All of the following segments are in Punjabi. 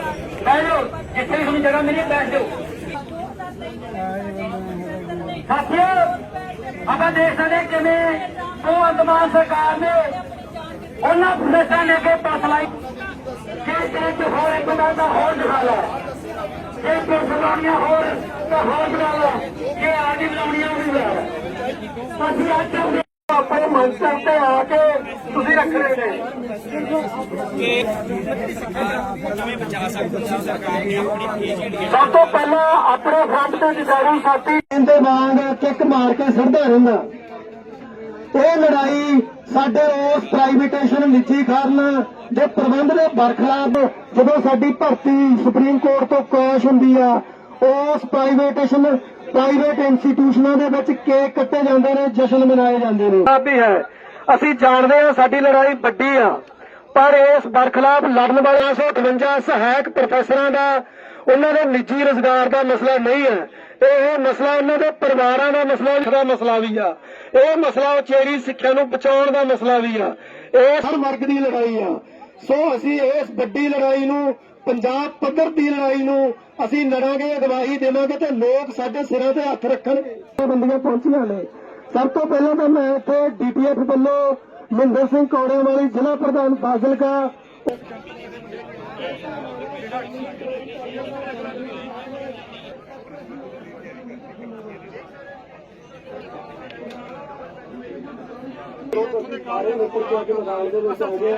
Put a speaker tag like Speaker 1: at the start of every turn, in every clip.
Speaker 1: ਜਿੱਥੇ ਵੀ ਤੁਹਾਨੂੰ ਜਗ੍ਹਾ ਮਿਲੀ ਬੈਠ ਜਾਓ ਸਾਥੀਓ ਆਪਾਂ ਦੇਖ ਸਕਦੇ ਕਿਵੇਂ ਭਗਵੰਤ ਮਾਨ ਸਰਕਾਰ ਨੇ ਉਹਨਾਂ ਪ੍ਰਦੇਸ਼ਾਂ ਨੇ ਕੇ ਫਸਲਾਈ ਜੇ ਤੇ ਹੋਰ ਇੱਕ ਗੱਲ ਦਾ ਹੋਰ ਦਿਖਾ ਲੈ ਜੇ ਪੁਲਿਸ ਲਾਉਣੀਆਂ ਹੋਰ ਤਾਂ ਹੋਰ ਬਣਾ ਲਓ। ਜੇ ਆਡੀ ਬਣਾਉਣੀਆਂ ਵੀ ਬਣਾ ਲਓ। ਅਸੀਂ ਅੱਜ ਆਪਣੇ ਮੰਚਾਂ ਤੇ ਆ ਕੇ ਤੁਸੀਂ ਰੱਖ ਨੇ। ਸਭ ਤੋਂ ਪਹਿਲਾਂ ਆਪਣੇ ਫਰੰਟ ਤੇ ਜਦਾਰੀ ਸਾਥੀ ਇਹਦੇ ਵਾਂਗ ਕਿੱਕ ਮਾਰ ਕੇ ਸੜਦਾ ਰਹਿੰਦਾ। ਇਹ ਲੜਾਈ ਸਾਡੇ ਉਸ ਪ੍ਰਾਈਵੇਟੇਸ਼ਨ ਨਿੱਜੀ ਕਾਰਨ ਜੇ ਪ੍ਰਬੰਧ ਦੇ ਬਰਖਲਾਫ ਜਦੋਂ ਸਾਡੀ ਭਰਤੀ ਸੁਪਰੀਮ ਕੋਰਟ ਤੋਂ ਕਾਸ਼ ਹੁੰਦੀ ਆ ਉਸ ਪ੍ਰਾਈਵੇਟੇਸ਼ਨ ਪ੍ਰਾਈਵੇਟ ਇੰਸਟੀਟਿਊਸ਼ਨਾਂ ਦੇ ਵਿੱਚ ਕੇਕ ਕੱਟੇ ਜਾਂਦੇ ਨੇ ਜਸ਼ਨ ਮਨਾਏ ਜਾਂਦੇ ਨੇ। ਵੀ ਹੈ। ਅਸੀਂ ਜਾਣਦੇ ਹਾਂ ਸਾਡੀ ਲੜਾਈ ਵੱਡੀ ਆ ਪਰ ਇਸ ਬਰਖਲਾਫ ਲੜਨ ਵਾਲੇ 158 ਸਹਾਇਕ ਪ੍ਰੋਫੈਸਰਾਂ ਦਾ ਉਹਨਾਂ ਦੇ ਨਿੱਜੀ ਰੋਜ਼ਗਾਰ ਦਾ ਮਸਲਾ ਨਹੀਂ ਹੈ। ਇਹ ਮਸਲਾ ਉਹਨਾਂ ਦੇ ਪਰਿਵਾਰਾਂ ਦਾ ਮਸਲਾ ਦਾ ਮਸਲਾ ਵੀ ਆ। ਇਹ ਮਸਲਾ ਉਚੇਰੀ ਸਿੱਖਿਆ ਨੂੰ ਬਚਾਉਣ ਦਾ ਮਸਲਾ ਵੀ ਆ। ਇਹ ਹਰ ਵਰਗ ਦੀ ਲੜਾਈ ਆ। ਸੋ ਅਸੀਂ ਇਸ ਵੱਡੀ ਲੜਾਈ ਨੂੰ ਪੰਜਾਬ ਪੱਧਰ ਦੀ ਲੜਾਈ ਨੂੰ ਅਸੀਂ ਲੜਾਂਗੇ ਅਗਵਾਈ ਦੇਵਾਂਗੇ ਤੇ ਲੋਕ ਸਾਡੇ ਸਿਰਾਂ ਤੇ ਹੱਥ ਰੱਖਣਗੇ। ਬੰਦੀਆਂ ਪਹੁੰਚੀਆਂ ਨੇ। ਸਭ ਤੋਂ ਪਹਿਲਾਂ ਤਾਂ ਮੈਂ ਇੱਥੇ ਡੀਪੀਐਫ ਵੱਲੋਂ ਮਹਿੰਦਰ ਸਿੰਘ ਕੌੜਿਆਂ ਵਾਲੀ ਜ਼ਿਲ੍ਹਾ ਪ੍ਰਧਾਨ ਫਾਜ਼ਿਲਕਾ। ਸਾਰੇ ਨੌਕਰ ਚਾ ਕੇ ਮੈਦਾਨ ਦੇ ਵਿੱਚ ਹੋ ਗਏ ਆ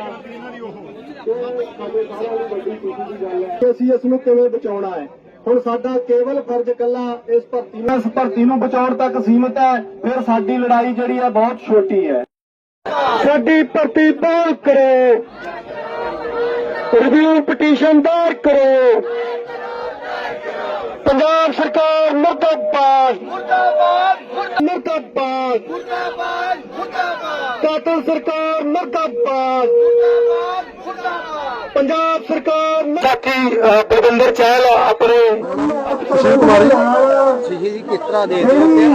Speaker 1: ਸਾਡੇ ਸਾਰਿਆਂ ਨੂੰ ਵੱਡੀ ਖੁਸ਼ੀ ਦੀ ਗੱਲ ਹੈ ਕਿ ਅਸੀਂ ਇਸ ਨੂੰ ਕਿਵੇਂ ਬਚਾਉਣਾ ਹੈ? ਹੁਣ ਸਾਡਾ ਕੇਵਲ ਫਰਜ਼ ਇਕੱਲਾ ਇਸ ਭਰਤੀ ਨੂੰ ਇਸ ਭਰਤੀ ਨੂੰ ਬਚਾਉਣ ਤੱਕ ਸੀਮਿਤ ਹੈ, ਫਿਰ ਸਾਡੀ ਲੜਾਈ ਜਿਹੜੀ ਹੈ ਬਹੁਤ ਛੋਟੀ ਹੈ। ਸਾਡੀ ਭਰਤੀ ਬਹਾਲ ਕਰੋ। ਰਿਵਿਊ ਪਟੀਸ਼ਨ ਦਾਇਰ ਕਰੋ। ਪੰਜਾਬ ਸਰਕਾਰ ਮੁਰਦਾਬਾਦ ਮੁਰਦਾਬਾਦ। ਮੁਰਦਾਬਾਦ। ਕਾਤਲ ਸਰਕਾਰ ਮੁਰਦਾਬਾਦ। ਪੰਜਾਬ ਸਰਕਾਰ ਸਾਥੀ ਬਲਵਿੰਦਰ ਚਹਿਲ ਆਪਣੇ
Speaker 2: ਸ਼ਿਵ ਕੁਮਾਰ ਜੀ। ਕਿਸ ਤਰ੍ਹਾਂ ਦੇ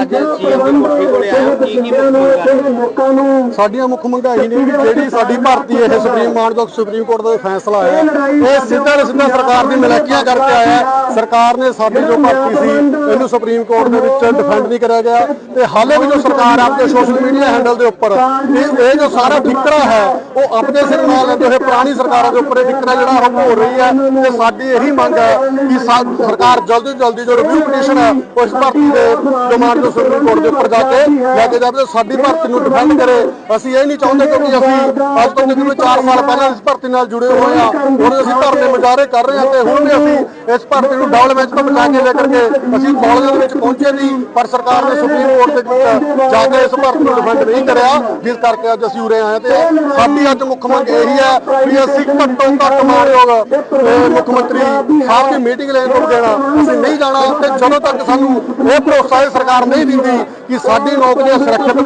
Speaker 2: ਅੱਜ ਸੀਐਮ ਦੇ ਮੁੱਖੀ ਕੋਲੇ ਆਇਆ ਕੀ ਕੀ
Speaker 1: ਲੋਕਾਂ ਨੂੰ
Speaker 2: ਸਾਡੀਆਂ ਮੁੱਖ ਮੰਗਾਂ ਮੰਗਾਈ ਨੇ ਵੀ ਜਿਹੜੀ ਸਾਡੀ ਭਰਤੀ ਇਹ ਸੁਪਰੀਮ ਮਾਨਯੋਗ ਸੁਪਰੀਮ ਕੋਰਟ ਦਾ ਫੈਸਲਾ ਆਇਆ, ਇਹ ਸਿੱਧਾ ਸਿੱਧਾ ਸਰਕਾਰ ਦੀ ਮਲਕੀਆਂ ਕਰਕੇ ਆਇਆ ਹੈ। ਸਰਕਾਰ ਨੇ ਸਾਡੀ ਜੋ ਭਰਤੀ ਸੀ, ਇਹਨੂੰ ਸੁਪਰੀਮ ਕੋਰਟ ਦੇ ਵਿੱਚ ਡਿਫੈਂਡ ਨਹੀਂ ਕਰਿਆ ਗਿਆ ਤੇ ਹਾਲੇ ਵੀ ਜੋ ਸਰਕਾਰ ਆਪਣੇ ਸੋਸ਼ਲ ਮੀਡੀਆ ਹੈਂਡਲ ਦੇ ਉੱਪਰ, ਇਹ ਜੋ ਸਾਰਾ ਠਿਕਰਾ ਹੈ, ਉਹ ਆਪਣੇ ਸਿਰ ਨਾਲ ਲੈਂਦੇ ਹੋਏ ਪੁਰਾਣੀ ਸਰਕਾਰਾਂ ਦੇ ਉੱਪਰ ਇਹ ਠਿਕਰਾ ਜਿਹੜਾ ਹੋ ਰਹੀ ਹੈ ਤੇ ਸਾਡੀ ਇਹੀ ਮੰਗ ਹੈ ਕਿ ਸਰਕਾਰ ਜਲਦੀ ਜਲਦੀ ਜੋ ਰਿਵਿਊ ਪਟੀਸ਼ਨ ਹੈ ਉਸ ਭਰਤੀ ਦੇ ਡਿਮਾਂਡ ਨੂੰ ਸੁਪਰੀਮ ਕੋਰਟ ਦੇ ਉੱਪਰ ਜਾ ਕੇ ਲੈ ਕੇ ਜਾਵੇ ਸਾਡੀ ਭਰਤੀ ਨੂੰ ਡਿਫੈਂਡ ਕਰੇ ਅਸੀਂ ਇਹ ਨਹੀਂ ਚਾਹੁੰਦੇ ਕਿਉਂਕਿ ਅਸੀਂ ਅੱਜ ਤੋਂ ਤਕਰੀਬਨ 4 ਸਾਲ ਪਹਿਲਾਂ ਇਸ ਭਰਤੀ ਨਾਲ ਜੁੜੇ ਹੋਏ ਹਾਂ, ਹੁਣ ਅਸੀਂ ਧਰਨੇ ਮੁਜ਼ਾਹਰੇ ਕਰ ਰਹੇ ਹਾਂ ਤੇ ਹੁਣ ਵੀ ਅਸੀਂ ਇਸ ਭਰਤੀ ਨੂੰ ਡਵੈਲਪਮੈਂਟ ਤੋਂ ਬਚਾ ਕੇ ਲੈ ਕਰਕੇ ਅਸੀਂ ਕਾਲਜਾਂ ਦੇ ਵਿੱਚ ਪਹੁੰਚੇ ਨਹੀਂ, ਪਰ ਸਰਕਾਰ ਨੇ ਸੁਪਰੀਮ ਕੋਰਟ ਦੇ ਜਾ ਕੇ ਇਸ ਭਰਤੀ ਨੂੰ ਡਿਫੈਂਡ ਨਹੀਂ ਕਰਿਆ, ਜਿਸ ਕਰਕੇ ਅੱਜ ਅਸੀਂ ਉਰੇ ਆਏ ਹਾਂ ਤੇ ਸਾਡੀ ਅੱਜ ਮੁੱਖ ਮੰਗ ਇਹੀ ਹੈ ਵੀ ਅਸੀਂ ਘੱਟੋ ਘੱਟ ਮਾਨਯੋਗ ਮੁੱਖ ਮੰਤਰੀ ਸਾਹਿਬ ਦੀ ਮੀਟਿੰਗ ਲੈਣ ਨੂੰ ਦੇਣਾ ਅਸੀਂ ਨਹੀਂ ਜਾਣਾ ਤੇ ਜਦੋਂ ਤੱਕ ਸਾਨੂੰ ਇਹ ਭਰੋਸਾ ਇਹ ਸਰਕਾਰ ਨਹੀਂ ਦਿੰਦੀ ਕਿ ਸਾਡੀ ਨੌਕਰੀਆਂ ਸੁਰੱਖਿਅਤ